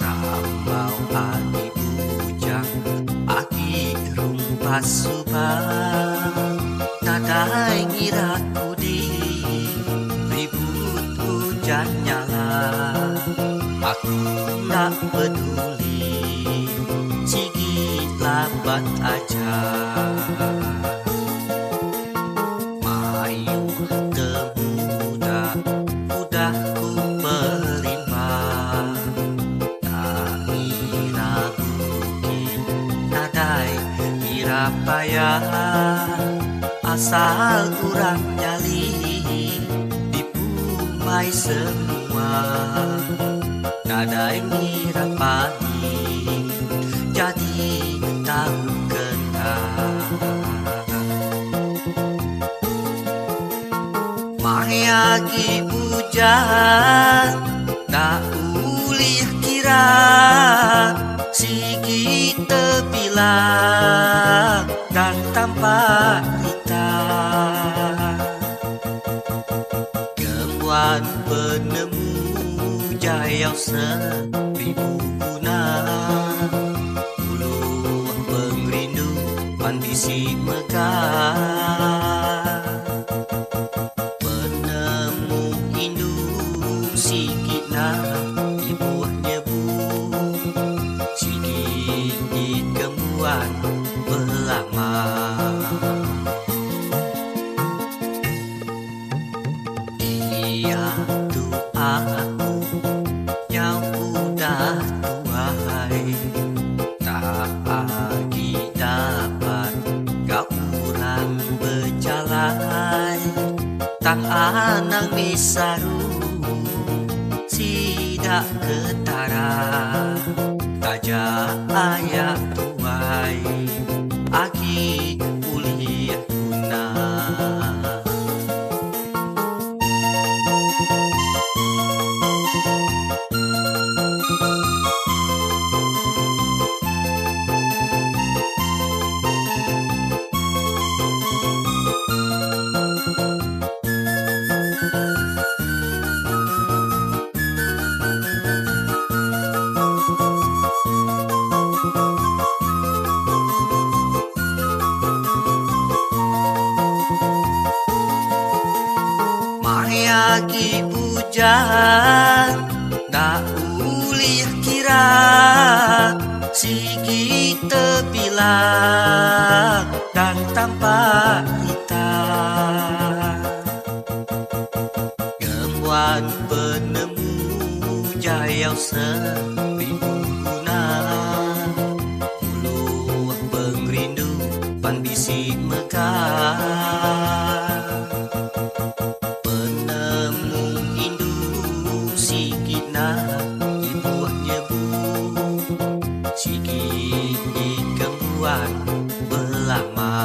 Tak mau pagi bujang Aki rumpah subang. Tatai ngiraku di Ribut hujan nyala. Aku tak peduli Cigi lambat aja. Payah Asal kurang nyali Dipumai semua. Nadai ngira pagi Jadi tahu kena Mayagi hujan Tak ulih kira Sigi tebilang Dan tanpa kita. Gemuan penemu Jaya seribu guna. Ulu pengrindu Pandisi megah Dia tu aku yang udah tuai Tak lagi dapat kau kurang berjalan Tang anang misaru Sidak ketara. Taja ayak tuai Mayagi hujan Tak ulih kira Sigi tebilang Dan tanpa kita. Gemuan penemu Jaya seribu Ulu pengrindu Pandisi megah sikit na ibuah nyebu Sikit kembuan belama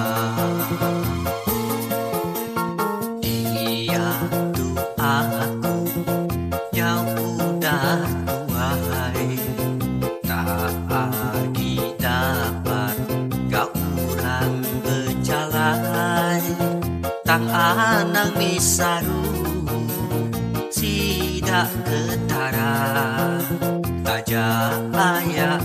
Dia tu aku yang udah tuai Tak Sidak ketara Taja ayak